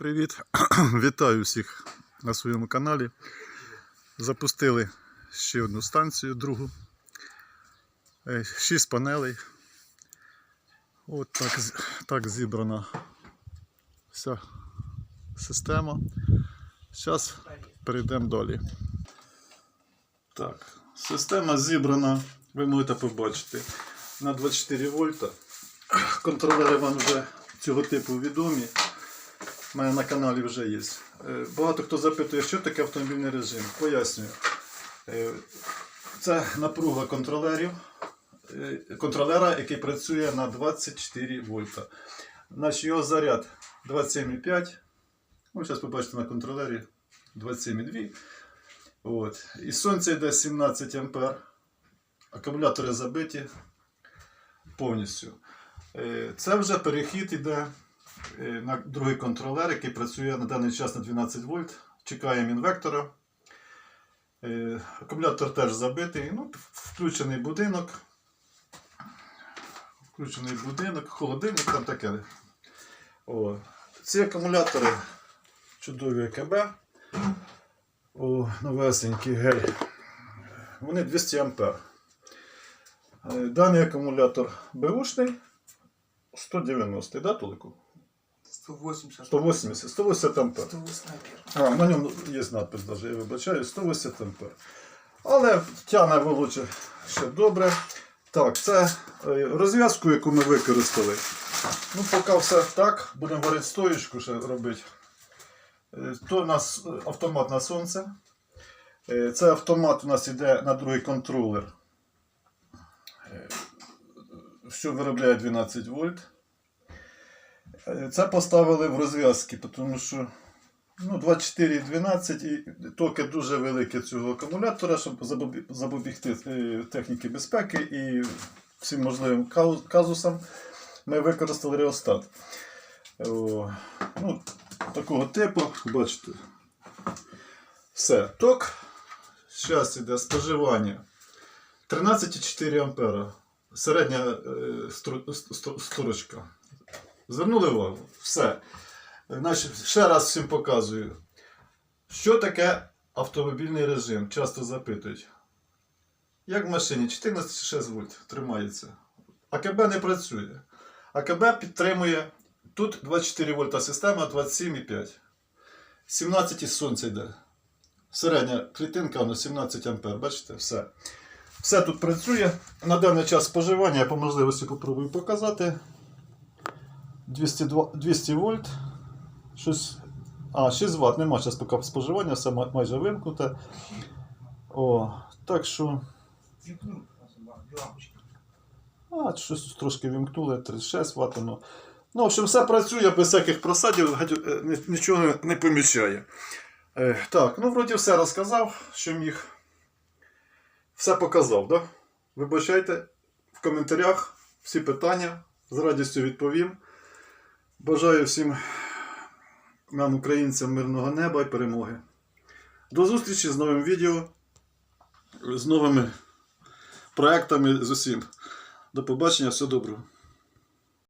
Привіт! Вітаю всіх на своєму каналі. Запустили ще одну станцію, другу. Е, Шість панелей. От так, так зібрана вся система. Зараз перейдемо далі. Так, система зібрана, ви можете побачити, на 24 вольта. Контролери вам вже цього типу відомі. У мене на каналі вже є. Е, Багато хто запитує, що таке автомобільний режим. Пояснюю. Е, Це напруга контролерів, е, контролера, який працює на 24 вольта. Значить, його заряд 27,5. Ну, зараз побачите на контролері 27,2. От. І сонце йде 17 ампер. Акумулятори забиті повністю. Це вже перехід е, на другий контролер, який працює на даний час на 12 вольт. Чекаємо інвектора. Е, Акумулятор теж забитий. Ну, включений будинок. Включений будинок, холодильник там таке. О. Ці акумулятори чудові ЕКБ. О, новесенький гель. Вони 200 ампер. Е, Даний акумулятор беушний 190, да, Толику? 180. 180, 180 ампер. 180 ампер. А, на ньому є надпис даже, я вибачаю, 180 ампер. Але тяне волоче ще добре. Так, це е, розв'язку, яку ми використали. Ну, поки все так, будемо говорити стоїчку ще робити. Е, То у нас е, автомат на сонце. Це автомат у нас йде на другий контролер. Що виробляє 12 вольт. Е, Це поставили в розв'язки, тому що ну, 24,12 і токи дуже великі цього акумулятора, щоб запобігти е, техніки безпеки і всім можливим казусам ми використали реостат. О, ну, такого типу, бачите. Все. Ток. Зараз іде споживання. 13,4 ампера. Середня е, стру- стру- строчка. Звернули увагу? Все. Значить, ще раз всім показую. Що таке автомобільний режим? Часто запитують. Як в машині 14,6 вольт тримається. АКБ не працює. АКБ підтримує тут 24 вольта система 27,5. 17 із сонця йде. Середня клітинка воно 17 ампер. Бачите, все. Все тут працює. На даний час споживання я по можливості попробую показати. 202 200 вольт. Щось. А, 6 Вт. Нема зараз поки споживання, все майже вимкнуте. О, так що. А, щось трошки вімкнули, 36 Вт. Ну, ну, в общем, все працює без всяких просадів, е, ні- нічого не, не помічає. Е, так, ну вроді все розказав, що міг. Все показав, да? Вибачайте в коментарях всі питання. З радістю відповім. Бажаю всім нам, українцям, мирного неба і перемоги. До зустрічі з новим відео, з новими проектами з усім. До побачення, все доброго.